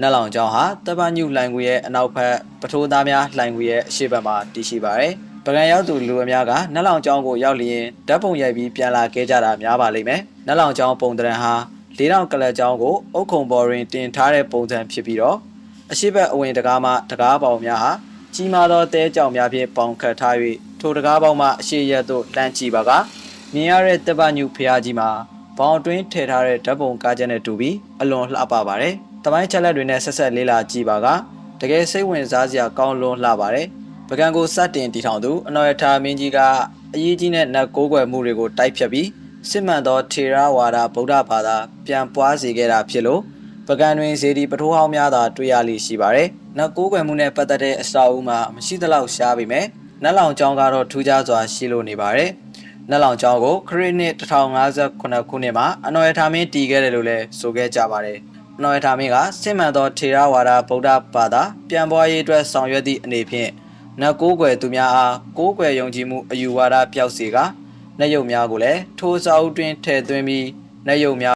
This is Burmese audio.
နတ်လောင်ကျောင်းဟာတပတ်ညုလှိုင်ကူရဲ့အနောက်ဘက်ပထိုးသားများလှိုင်ကူရဲ့အရှေ့ဘက်မှာတည်ရှိပါတယ်။ပကံရောက်သူလူအများကနတ်လောင်ကျောင်းကိုရောက်လျင်ဓာတ်ပုံရိုက်ပြီးပြန်လာခဲ့ကြတာများပါလိမ့်မယ်။နတ်လောင်ကျောင်းပုံတရံဟာလေးတောင်ကလပ်ကျောင်းကိုအုတ်ခုံပေါ်တွင်တင်ထားတဲ့ပုံစံဖြစ်ပြီးတော့အရှိဘက်အဝင်တကားမှတကားပေါင်များဟာကြီးမားသောတဲကြောင်များဖြင့်ပေါင်ခတ်ထား၍ထိုတကားပေါင်မှအရှိရက်သို့လှမ်းကြည့်ပါကမြင်ရတဲ့တပတ်ညုဖျားကြီးမှာပေါင်အတွင်းထည့်ထားတဲ့ဓာတ်ပုံကားချက်နဲ့တူပြီးအလွန်လှပပါတယ်။ တပိုင်းချက်လက်တွေနဲ့ဆက်ဆက်လေးလာကြည့်ပါကတကယ်စိတ်ဝင်စားစရာကောင်းလွန်းလှပါတယ်။ပကံကိုစတင်တည်ထောင်သူအနော်ရထာမင်းကြီးကအရေးကြီးတဲ့နတ်ကိုးကွယ်မှုတွေကိုတိုက်ဖြတ်ပြီးစစ်မှန်သောထေရဝါဒဗုဒ္ဓဘာသာပြန်ပွားစေခဲ့တာဖြစ်လို့ပကံတွင်ဇေဒီပထိုးဟောင်းများသာတွေ့ရလိရှိပါတယ်။နတ်ကိုးကွယ်မှုနဲ့ပတ်သက်တဲ့အစာအုပ်မှာမရှိသလောက်ရှားပေမဲ့နတ်လောင်ကျောင်းကတော့ထူးခြားစွာရှိလို့နေပါတယ်။နတ်လောင်ကျောင်းကိုခရစ်နှစ်1058ခုနှစ်မှာအနော်ရထာမင်းတည်ခဲ့တယ်လို့လည်းဆိုခဲ့ကြပါတယ်။အ နော်ရထာမင်းကစစ်မှန်သောထေရဝါဒဗုဒ္ဓဘာသာပြန်ပွားရေးအတွက်ဆောင်ရွက်သည့်အနေဖြင့်နတ်ကိုးကွယ်သူများအားကိုးကွယ်ယုံကြည်မှုအယူဝါဒပျောက်စေကနတ်ယုတ်များကိုလည်းထိုစာအုပ်တွင်ထည့်သွင်းပြီးနတ်ယုတ်များ